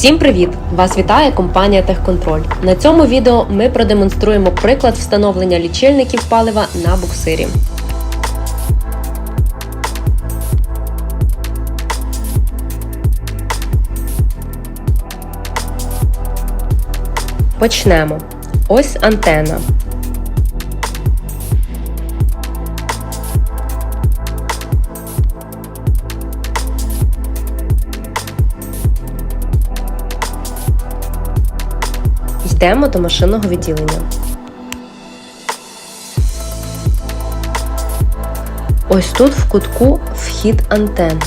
Всім привіт! Вас вітає компанія Техконтроль. На цьому відео ми продемонструємо приклад встановлення лічильників палива на буксирі. Почнемо. Ось антена. Йдемо до машинного відділення. Ось тут в кутку вхід антен.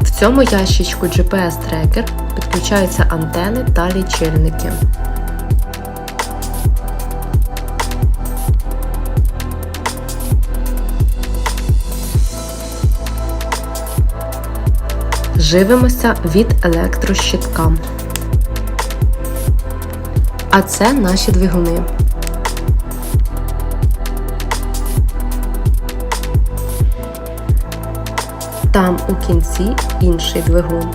В цьому ящичку GPS-трекер підключаються антени та лічильники. Живимося від електрощитка. А це наші двигуни. Там у кінці інший двигун.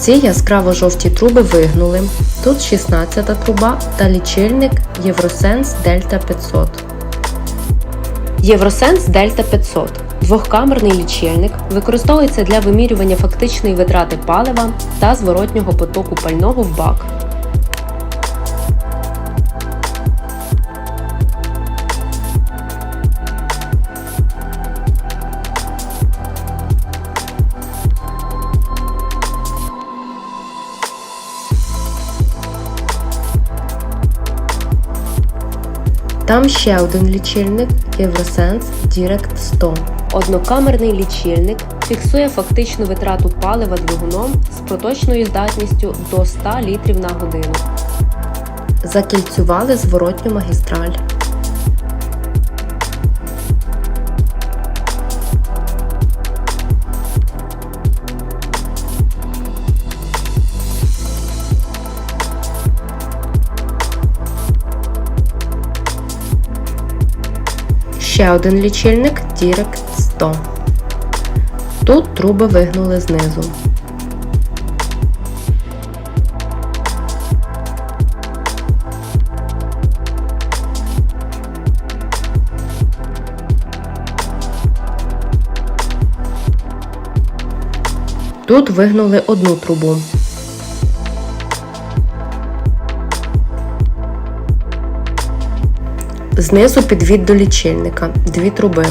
Ці яскраво-жовті труби вигнули. Тут 16 та труба та лічильник Євросенс Delta 500. Євросенс Delta 500 двохкамерний лічильник використовується для вимірювання фактичної витрати палива та зворотнього потоку пального в бак. Там ще один лічильник Євросенс Direct 100. Однокамерний лічильник фіксує фактичну витрату палива двигуном з проточною здатністю до 100 літрів на годину. Закільцювали зворотню магістраль. Ще один лічильник Direct 100. Тут труби вигнули знизу. Тут вигнули одну трубу. Знизу підвід до лічильника. Дві труби.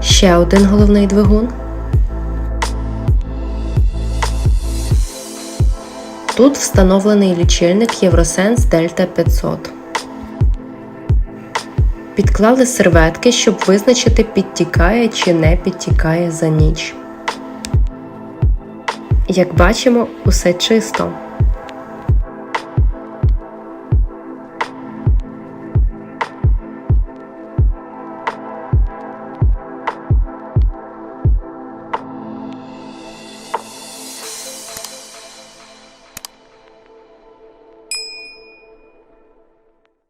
Ще один головний двигун. Тут встановлений лічильник Євросенс Delta 500. Підклали серветки, щоб визначити, підтікає чи не підтікає за ніч. Як бачимо, усе чисто.